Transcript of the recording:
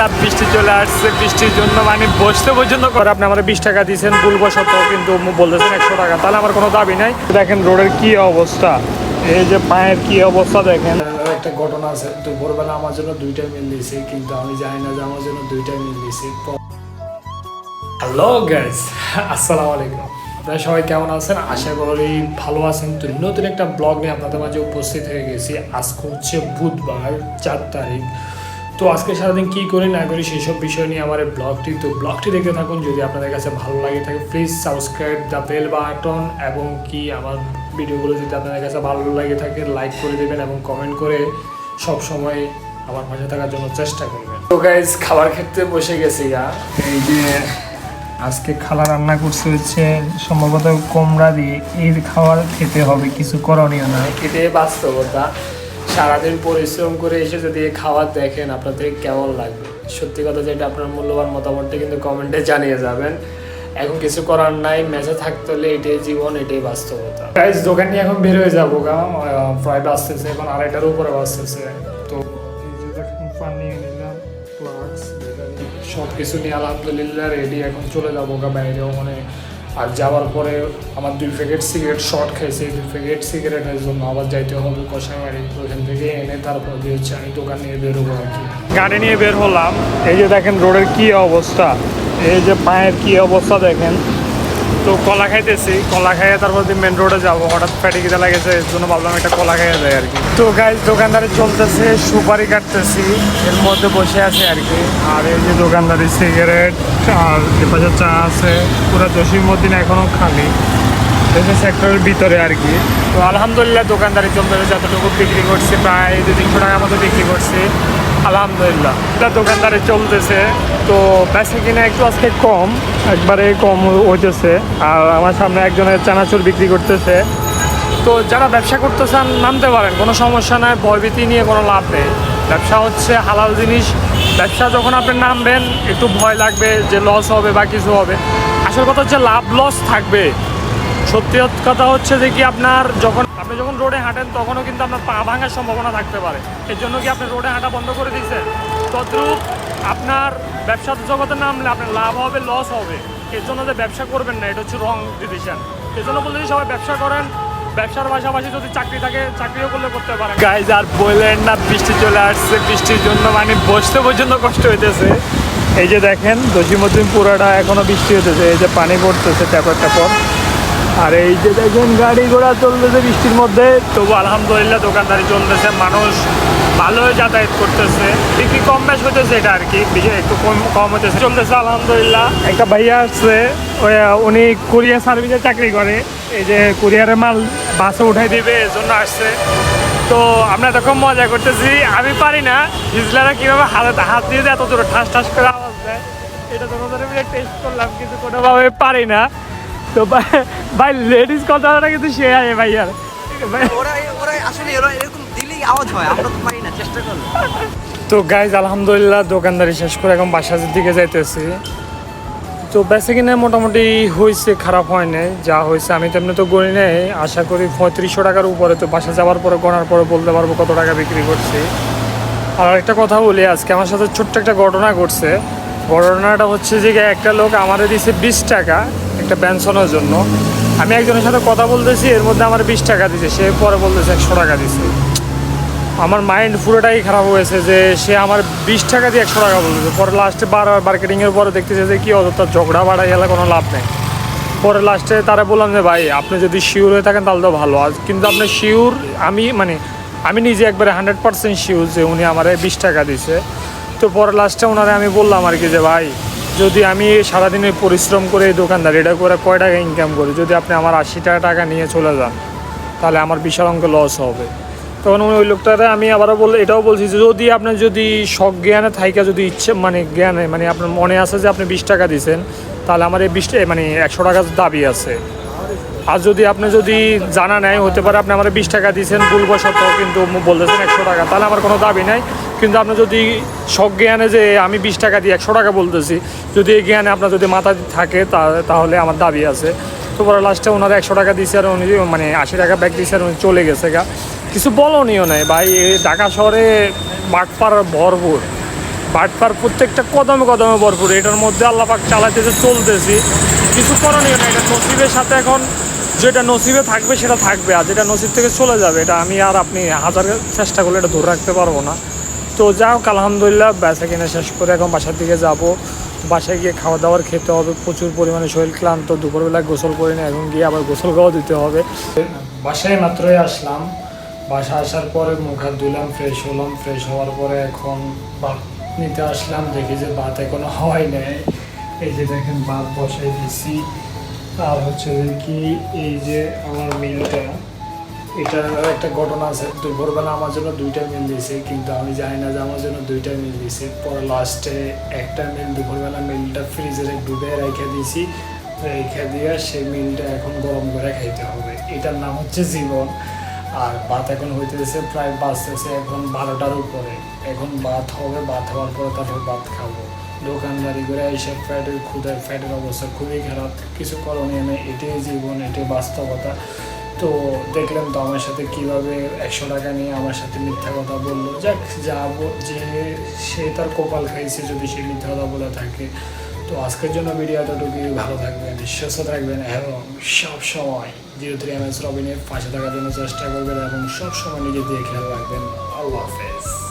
না, বৃষ্টি চলে আসছে, বৃষ্টির জন্য মানে বসতে করে আপনি আমার বিশ টাকা দিয়েছেন কিন্তু বলতেছেন একশো টাকা। তাহলে আমার কোনো দাবি দেখেন রোডের কি অবস্থা। এই যে পায়ের কি অবস্থা দেখেন। একটা ঘটনা আছে দুপুরবেলা আমার জন্য মিল দিয়েছে, কিন্তু আমি যে আমার জন্য মিল হ্যালো আসসালামু আলাইকুম। সবাই কেমন আছেন? আশা করি ভালো আছেন। তো নতুন একটা ব্লগ নিয়ে আপনাদের মাঝে উপস্থিত হয়ে গেছি। আজকে হচ্ছে বুধবার, চার তারিখ। তো আজকে সারাদিন কী করি না করি সেসব বিষয় নিয়ে আমার ব্লগটি, তো ব্লগটি দেখতে থাকুন। যদি আপনাদের কাছে ভালো লাগে থাকে please subscribe the bell button এবং কি আমার ভিডিওগুলো যদি আপনাদের কাছে ভালো লাগে থাকে লাইক করে দেবেন এবং কমেন্ট করে সব সময় আমার পাশে থাকার জন্য চেষ্টা করবেন। তো গাইজ খাবার ক্ষেত্রে বসে গেছি গা। এই যে আজকে খালা রান্না করছে হচ্ছে সম্ভবত কোমড়া দিয়ে। এই খাবার খেতে হবে, কিছু করণীয় না। খেতে বাস্তবতা। সারাদিন পরিশ্রম করে এসে যদি খাবার দেখেন, আপনাদের কেমন লাগবে? সত্যি কথা যেটা আপনার মূল্যবান মতামতটা কিন্তু কমেন্টে জানিয়ে যাবেন। এখন কিছু করার নাই মেসে থাকতে হলে এটাই জীবন, এটাই বাস্তবতা। গাইজ দোকান নিয়ে এখন বের হয়ে যাব গা। প্রায় বাঁচতেছে এখন আড়াইটার উপরে বাঁচতেছে তো সব কিছু নিয়ে আলহামদুলিল্লাহ রেডি এখন চলে যাব গা বাইরেও মানে আর যাওয়ার পরে আমার দুই প্যাকেট সিগারেট শর্ট খাইছে দুই প্যাকেট সিগারেটের জন্য আবার যাইতে হবে কষাবাড়ি ওখান থেকে এনে তারপর দিয়ে হচ্ছে আমি দোকান নিয়ে বেরোবো আর কি। গাড়ি নিয়ে বের হলাম। এই যে দেখেন রোডের কি অবস্থা। এই যে পায়ের কি অবস্থা দেখেন। তো কলা খাইতেছি। কলা খাইয়ে তারপর দিয়ে মেন রোডে যাব, হঠাৎ পেটে খিদে লাগেছে এর জন্য ভাবলাম একটা কলা খাইয়ে যায় আর কি। তো গাইজ দোকানদারি চলতেছে, সুপারি কাটতেছি, এর মধ্যে বসে আছে আর কি। আর এই যে দোকানদারি সিগারেট আর এপাশে চা আছে। পুরো জসিমুদ্দিন এখনও খালি। সেক্টরের ভিতরে আর কি। তো আলহামদুলিল্লাহ দোকানদারি চলতেছে, যতটুকু বিক্রি করছে, প্রায় দু তিনশো টাকার মতো বিক্রি করছে। আলহামদুলিল্লাহ। এটা দোকানদারি চলতেছে। তো বেশি কিনে একটু আজকে কম, একবারে কম হইতেছে। আর আমার সামনে একজনের চানাচুর বিক্রি করতেছে। তো যারা ব্যবসা করতে চান, নামতে পারেন। কোনো সমস্যা নাই, ভয়ভীতি নিয়ে কোনো লাভ নেই। ব্যবসা হচ্ছে হালাল জিনিস। ব্যবসা যখন আপনি নামবেন, একটু ভয় লাগবে যে লস হবে বা কিছু হবে। আসল কথা হচ্ছে লাভ লস থাকবে। সত্যি কথা হচ্ছে যে কি আপনার যখন রোডে হাঁটেন, তখনও কিন্তু আপনার পা ভাঙার সম্ভাবনা থাকতে পারে। এর জন্য কি আপনি রোডে হাঁটা বন্ধ করে দিয়েছেন? তদ্রুপ আপনার ব্যবসার জগতে নামলে আপনার লাভ হবে লস হবে। এর জন্য যে ব্যবসা করবেন না, এটা হচ্ছে রং ডিসিশন এর জন্য বলতে সবাই ব্যবসা করেন। ব্যবসার পাশাপাশি যদি চাকরি থাকে, চাকরিও করলে করতে পারেন। গাইজ আর বললেন না, বৃষ্টি চলে আসছে, বৃষ্টির জন্য মানে বসতে পর্যন্ত কষ্ট হইতেছে। এই যে দেখেন, দশিমদ্দিন পুরাটা এখনও বৃষ্টি হইতেছে, এই যে পানি পড়তেছে, ট্যাপর ট্যাপর। আর এই যে দেখেন গাড়ি ঘোড়া চলতেছে বৃষ্টির মধ্যে। তবু আলহামদুলিল্লাহ দোকানদারি চলতেছে, মানুষ ভালোই যাতায়াত করতেছে। বিক্রি কম বেশ হইতেছে এটা আর কি একটু কম কম হইতেছে। চলতেছে আলহামদুলিল্লাহ। একটা ভাইয়া আসছে উনি কুরিয়ার সার্ভিসে চাকরি করে। এই যে কুরিয়ারের মাল বাসে উঠাই দিবে এর জন্য আসছে। তো আমরা তখন মজা করতেছি, আমি পারি না। হিজলারা কীভাবে হাত হাত দিয়ে এত জোরে ঠাস ঠাস করে আওয়াজ দেয়, এটা তো টেস্ট করলাম, কিন্তু কোনোভাবে পারি না। তো ভাই- লেডিস কথাটা কিন্তু সে আছে ভাই আর। তো গাইজ আলহামদুলিল্লাহ দোকানদারি শেষ করে এখন বাসার দিকে যাইতেছি। তো বেঁচে কিনে মোটামুটি হয়েছে খারাপ হয় নাই যা হয়েছে আমি তো তেমনি তো গণি নেই। আশা করি পঁয়ত্রিশশো টাকার উপরে তো বাসা যাওয়ার পরে গণার পরে বলতে পারব কত টাকা বিক্রি করছি। আর একটা কথা বলি আজকে আমার সাথে ছোট্ট একটা ঘটনা ঘটছে। ঘটনাটা হচ্ছে যে একটা লোক আমারে দিছে বিশ টাকা। একটা পেনশনের জন্য। আমি একজনের সাথে কথা বলতেছি, এর মধ্যে আমার বিশ টাকা দিছে, সে পরে বলতেছে একশো টাকা দিছে। আমার মাইন্ড পুরোটাই খারাপ হয়েছে যে সে আমার বিশ টাকা দিয়ে একশো টাকা বলতেছে। পরে লাস্টে বারবার মার্কেটিংয়ের পরে দেখতেছে যে কি অযথা ঝগড়া বাড়াই গেলে কোনো লাভ নেই। পরে লাস্টে তারা বললাম যে, ভাই, আপনি যদি শিওর হয়ে থাকেন তাহলে তো ভালো। আর কিন্তু আপনি শিওর আমি মানে আমি নিজে একবারে হান্ড্রেড পার্সেন্ট শিওর যে উনি আমার বিশ টাকা দিছে। তো পরে লাস্টে ওনারে আমি বললাম আর কি যে, ভাই যদি আমি সারাদিনে পরিশ্রম করে এই দোকানদার, এটা করে কয় টাকা ইনকাম করি? যদি আপনি আমার আশি টাকা টাকা নিয়ে চলে যান, তাহলে আমার বিশাল অঙ্ক লস হবে। তখন ওই লোকটারে আমি আবারও বলে, এটাও বলছি যে, যদি আপনার যদি শখ জ্ঞানে থাইকা যদি ইচ্ছে মানে জ্ঞানে মানে আপনার মনে আছে যে আপনি বিশ টাকা দিছেন, তাহলে আমার এই বিশ মানে একশো টাকার দাবি আছে। আর যদি আপনি যদি জানা নেয়, হতে পারে আপনি আমার বিশ টাকা দিয়েছেন ভুলবশত কিন্তু বলতেছেন একশো টাকা, তাহলে আমার কোনো দাবি নাই। কিন্তু আপনি যদি শখ জ্ঞানে যে আমি বিশ টাকা দিয়ে একশো টাকা বলতেছি, যদি এই জ্ঞানে আপনার যদি মাথা থাকে তাহলে আমার দাবি আছে। তো পরে লাস্টে ওনারা একশো টাকা দিয়েছে আর উনি মানে আশি টাকা ব্যাগ দিয়েছে আর উনি চলে গেছে গা। কিছু বলনীয় নেই ভাই ঢাকা শহরে বাটপার ভরপুর। বাটপার প্রত্যেকটা কদমে কদমে ভরপুর। এটার মধ্যে আল্লাহ পাক চালাইতেছে, চলতেছি। কিছু করণীয় না এটা নসিবের সাথে এখন যেটা নসিবে থাকবে সেটা থাকবে, আর যেটা নসিব থেকে চলে যাবে, এটা আমি আর আপনি হাজার চেষ্টা করলে এটা ধরে রাখতে পারব না। তো যাই হোক, আলহামদুলিল্লাহ, বেচা কিনে শেষ করে এখন বাসার দিকে যাব। বাসায় গিয়ে খাওয়া দাওয়ার খেতে হবে, প্রচুর পরিমাণে শরীর ক্লান্ত, দুপুরবেলা গোসল করে না এখন গিয়ে আবার গোসল খাওয়া দিতে হবে। বাসায় মাত্রই আসলাম। বাসা আসার পরে মুখ হাত ধুলাম ফ্রেশ হলাম ফ্রেশ হওয়ার পরে এখন নিতে আসলাম, দেখি যে ভাত এখনও হয় নাই। এই যে দেখেন ভাত বসাই দিছি। আর হচ্ছে কি, এই যে আমার মিলটা, এটা একটা ঘটনা আছে। দুপুরবেলা আমার জন্য দুইটা মিল দিয়েছে কিন্তু আমি জানি না যে আমার জন্য দুইটা মিল দিয়েছে পরে লাস্টে একটা মিল, দুপুরবেলা মিলটা ফ্রিজে ডুবে রেখে দিয়েছি রেখে দিয়ে সেই মিলটা এখন গরম করে খাইতে হবে। এটার নাম হচ্ছে জীবন। আর ভাত এখন হইতেছে প্রায় বাঁচতেছে এখন বারোটার উপরে। এখন ভাত হবে ভাত হওয়ার পরে তারপর ভাত খাব। দোকানদারি করে এসে ফ্যাটের ক্ষুদার ফ্যাটের অবস্থা খুবই খারাপ। কিছু করণীয় নেই, এটাই জীবন, এটাই বাস্তবতা। তো দেখলাম তো আমার সাথে কীভাবে একশো টাকা নিয়ে আমার সাথে মিথ্যা কথা বলল। যাক, যা যে সে তার কপাল খাইছে যদি সে মিথ্যা কথা বলে থাকে। তো আজকের জন্য ভিডিও এতটুকুই। ভালো থাকবেন, সুস্থ থাকবেন এবং সব সময় জিরো থ্রি এম এস রবিনের পাশে থাকার জন্য চেষ্টা করবেন এবং সবসময় নিজের দিয়ে খেয়াল রাখবেন। আল্লাহ হাফেজ।